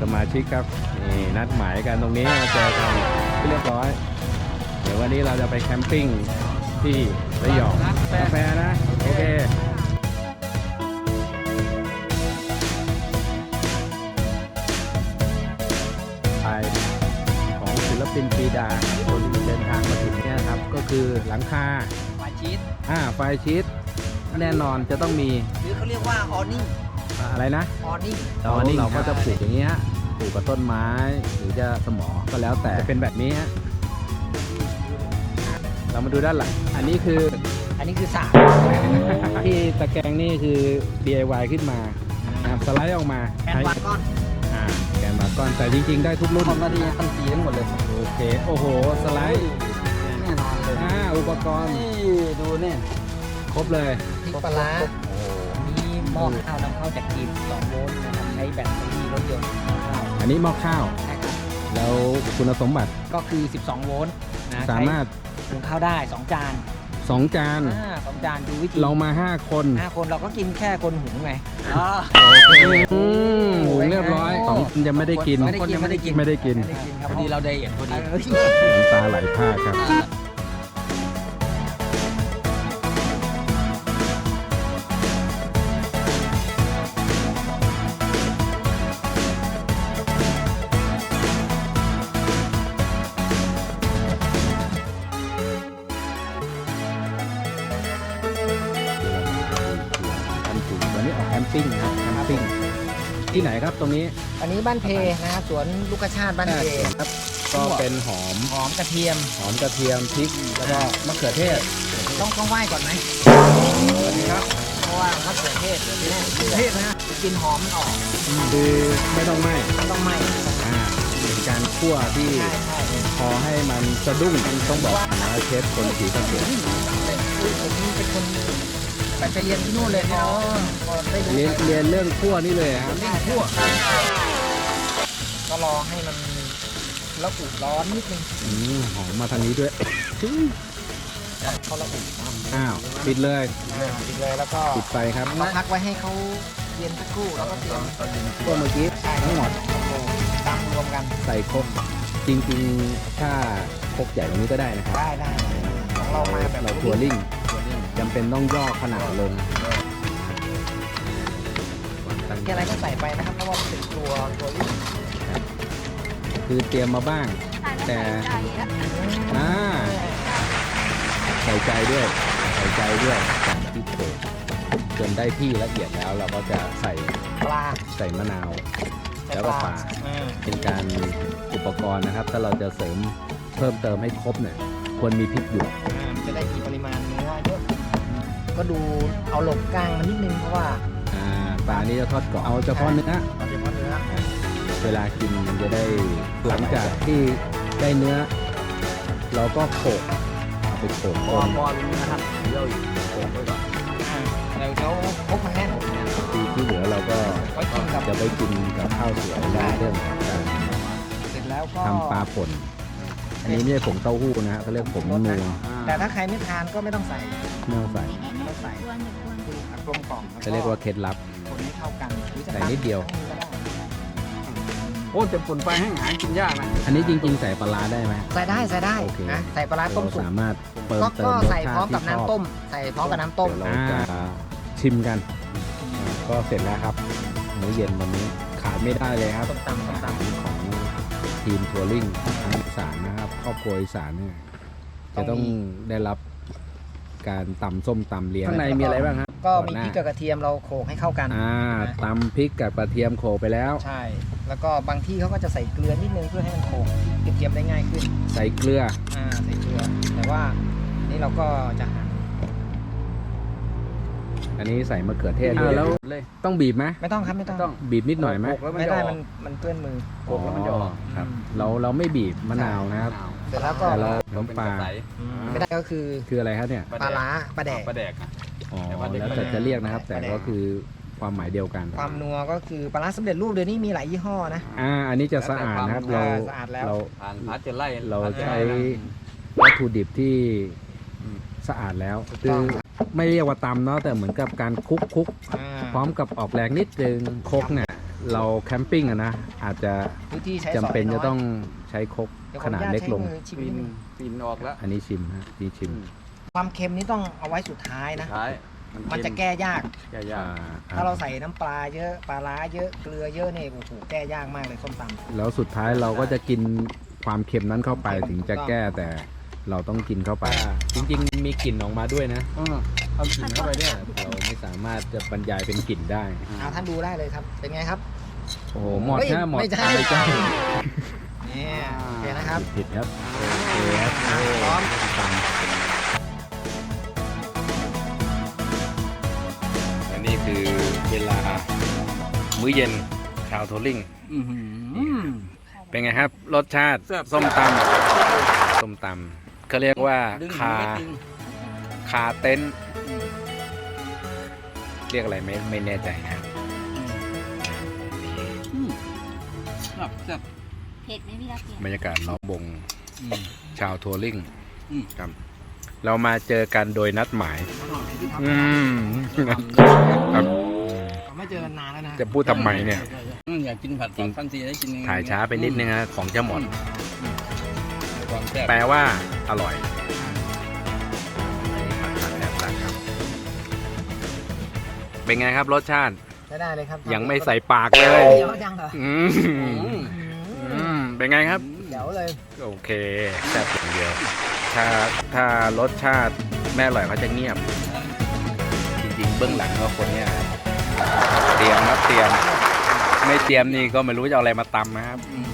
สมาชิกครับนี่นัดหมายกันตรงนี้มาเจอกันเรียบร้อย เดี๋ยววันนี้เราจะไปแคมปิ้งที่ระยองกาแฟนะ โอเคไปของศิลปินปีดาที่คนเดินทางมาถึงเนี่ยครับ ก็คือหลังคาไฟชีสอ่าไฟชีตแน่นอนจะต้องมี หรือเขาเรียกว่าออนิ่ง อ่าอะไรนะออนิ่งเราเราก็จะปลูกอย่างเงี้ยปลูกกับต้นไม้หรือจะสมอ ก็แล้วแต่จะเป็นแบบนี้ฮะเรามาดูด้านหลังอันนี้คืออันนี้คือสามที่ตะแกรงนี่คือ DIY ขึ้นมานะครับสไลด์ออกมาแอนวาก้อนอ่าแกนมาก้อนแต่จริง ๆ ได้ทุกรุ่นคอมมาดีตั้งสีทั้งหมดเลยโอเคโอ้โหสไลด์แน่นอนเลยอ่าอุปกรณ์นี่ดูเนี่ยครบเลยพริกปลาร้ามี หม้อข้าวนำเข้าจากจีน2โวลต์นะครับใช้แบตเตอรี่รถยนต์ข้าวอันนี้หม้อข้าว ใช่ครับแล้วคุณสมบัติก็คือ 12 โวลต์นะสามารถใช้หุงข้าวได้ 2 จาน2 จานอ่าสองจานดูวิธีเรามา 5 คนห้าคนเราก็กินแค่คนหุงไงอ๋ออืมหุงเรียบร้อยสองคนยังไม่ได้กิน ไม่ได้กินไม่ได้กินไม่ได้กิน ไม่ได้กินครับพอดีเราไดเอทพอดีเออน้ำตาไหลพรากครับ ที่ไหนครับตรงนี้อันนี้บ้านเพนะครับสวนลูกกระชาติบ้านเพ ครับ ก็เป็นหอมหอมกระเทียม หอมกระเทียมพริกแล้วก็มะเขือเทศต้องต้องไหว้ก่อนไหมครับเพราะว่ามะเขือเทศเดี๋ยวนี้มะเขือเทศนะจะกินหอมมันออกคือไม่ต้องไหม้มันต้องไหม้อ่าเป็นการคั่วที่ใช่ใช่พอให้มันสะดุ้งต้องบอกนะเชฟคนสีสะเกดอุ้ยผมเป็นคน ไปไปเรียนที่นู่นเลยเนาะพอได้รู้เรียนเรียนเรื่องคั่วนี่เลยครับเล่นทั่วก็รอให้มันแล้วอุร้อนนิดนึงอืมหอมมาทางนี้ด้วยเขาระอุอ้าวปิดเลยอ่าปิดเลยแล้วก็ปิดไฟครับก็พักไว้ให้เขาเย็นสักครู่แล้วก็เตรียมคั่วเมื่อกี้ทั้งหมดตำรวมกันใส่ครกจริงๆถ้าครกใหญ่กว่านี้ก็ได้นะครับได้ได้ของเรามาแบบเราทัวริ่ง จำเป็นต้องย่อขนาดลงแค่อะไรก็ใส่ไปนะครับเพราะว่ามันเป็นตัวตัวลิ้นคือเตรียมมาบ้าง แต่อ่าใส่ใจด้วย ใส่ใจด้วยจากที่โขลกจนได้ที่ละเอียดแล้วเราก็จะใส่ปลาใส่มะนาวใส่แล้วก็ปลาอ่าเป็นการอุปกรณ์นะครับ ถ้าเราจะเสริมเพิ่มเติมให้ครบเนี่ยควรมีพริกหยวก อ่ามันจะได้มีปริมาณเนื้อเยอะ ก็ดูเอาหลบกลางมันนิดนึงเพราะว่าอ่าปลานี้จะทอดกรอบเอาเฉพาะเนื้อ เอาเฉพาะเนื้อ เวลากินมันจะได้หลังจากที่ได้เนื้อ เราก็โขลกเอาไปโขลกพต้อมพอรู้นะครับเดี๋ยวอีกโขกไว้ก่อนอ่าเดี๋ยวเขาพกมันแน่นที่ที่เหลือเราก็ไว้กินกับจะไปกินกับข้าวสวยและเรื่องของการเสร็จแล้วก็ทำปลาป่น อันนี้ไม่ใช่ผงเต้าหู้นะฮะเขาเรียกผงนัว แต่ถ้าใครไม่ทานก็ไม่ต้องใส่ไม่ต้องใส่ไม่ต้องใส่คือกลมกล่อมจะเรียกว่าเคล็ดลับ คนให้เข้ากันหรือจะใส่นิดเดียวก็ได้โอ้แต่ผลไฟแห้งหายกินยากนะอันนี้จริง ๆ ใส่ปลาร้าได้ไหมใส่ได้ใส่ได้โอเค นะใส่ปลาร้าต้มเราสุกสามารถเติมก็เติมก็รสใส่ชาพร้อมติกับที่ชอบน้ำต้ม ใส่พร้อมกับน้ำต้ม เดี๋ยวเราจะชิมกันอ่าก็เสร็จแล้วครับมื้อเย็นวันนี้ขาดไม่ได้เลยครับต้มตำต้มตำ ของทีมทัวริงทางอีสานนะครับครอบครัวอีสานเนี่ย จะต้องได้รับการตำส้มตำเลี้ยงข้างในมีอะไรบ้างครับก็มีพริกกับกระเทียมเราโขลกให้เข้ากันอ่าตำพริกกับกระเทียมโขลกไปแล้ว ใช่ แล้วก็บางที่เขาก็จะใส่เกลือนิดนึงเพื่อให้มันโขลกกระเทียมได้ง่ายขึ้น ใส่เกลือ อ่าใส่เกลือ แต่ว่านี่เราก็จะหั่นอันนี้ใส่มะเขือเทศอ่าด้วยแล้วเลยต้องบีบไหมไม่ต้องครับไม่ต้องต้องบีบนิดหน่อยไหมโขกแล้วมันไม่จะได้ออมักนมันเปื้อนมือ โขกแล้วมันจะออกครับเราเราไม่บีบมะนาวนะครับเสร็จแล้วก็แต่เราน้ำปลาใสไม่ได้ก็คือคืออะไรครับเนี่ยปลาร้าปลาแดกปลาแดกอะอ๋อแต่ว่าเด็กแล้วแต่จะเรียกนะครับ แต่ก็คือความหมายเดียวกัน ความนัวก็คือปลาร้าสำเร็จรูปเดี๋ยวนี้มีหลายยี่ห้อนะอ่าอันนี้จะสะอาดนะครับเราสะอาดแล้วเราผ่านพัดจะไล่เราพัดจะใช้ไล่วัตถุดิบที่อืมสะอาดแล้วถูกคืต้อองไม่เรียกว่าตำเนาะแต่เหมือนกับการคลุกคลุกอ่าพร้อมกับออกแรงนิดนึงครกเนี่ย เราแคมปิ้งอะนะ อาจจะพื้นที่ใช้จำเป็นสยจะยต้องใช้ครกดี๋ยวขนาดเล็กลงขออนุญาตใช้มือชิมปีนิดนนึงปีนออกแล้วอันนี้ชิมฮะนี่ชิมความเค็มนี่ต้องเอาไว้สุดท้ายนะ ท้ายมันจะแก้ยาก แก้ยาอ่ากถ้าเราใส่น้ำปลาเยอะปลาร้าเยอะเกลือเยอะเนี่ยโอ้โหแก้ยากมากเลยส้มตำ แล้วสุดท้ายเราก็จะกินความเค็มนั้นเข้าไปถึงจะแก้แต่ เราต้องกินเข้าไป จริง ๆ มีกลิ่นออกมาด้วยนะเออเอากลิ่นเข้าไปด้วยเราไม่สามารถจะบรรยายเป็นกลิ่นได้เอาท่านดูได้เลยครับ เป็นไงครับ โอ้โหหมดเฮ้ยนะหมดไม่ใช่ ไม่ใช่เนี่ยโอเคนะครับผิดครับโอเคครับอะพร้อมตังและนี่คือเวลามื้อเย็นชาวโทลิ่งอื้อหือเป็นไงครับ รสชาติแซ่บส้มตำส้มตำ เขาเรียกว่าดึงคานิดนึงคาเต็นท์เรียกอะไรไม่ไม่แน่ใจนะครับอืมแซ่บแซ่บเผ็ดไหมพี่รักเนี่ยบรรยากาศล้อมวงอืมชาวทัวริงอืมครับ เรามาเจอกันโดยนัดหมาย อืมครับเราไม่เจอกันนานแล้วนะ จะพูดทำไมเนี่ยอืมอยากกินผัดจริงฟันซีได้กินถ่ายช้าไปนิดนึงฮะของจะหมดอืมความแซ่บแปลว่า อร่อยอันนี้ผัดผัดแบบตักครับเป็นไงครับรสชาติ ใช้ได้เลยครับยังไม่ใส่ปากเลยเดี๋ยวยังเหรออืมอืมอืมเป็นไงครับ เดี๋ยวเลย โอเคแซ่บอย่างเดียว ถ้าถ้ารสชาติแม่อร่อยเขาจะเงียบ จริงๆ เบื้องหลังก็คนเนี้ยครับเตรียมครับเตรียม ไม่เตรียมนี่ก็ไม่รู้จะเอาอะไรมาตำนะครับอืม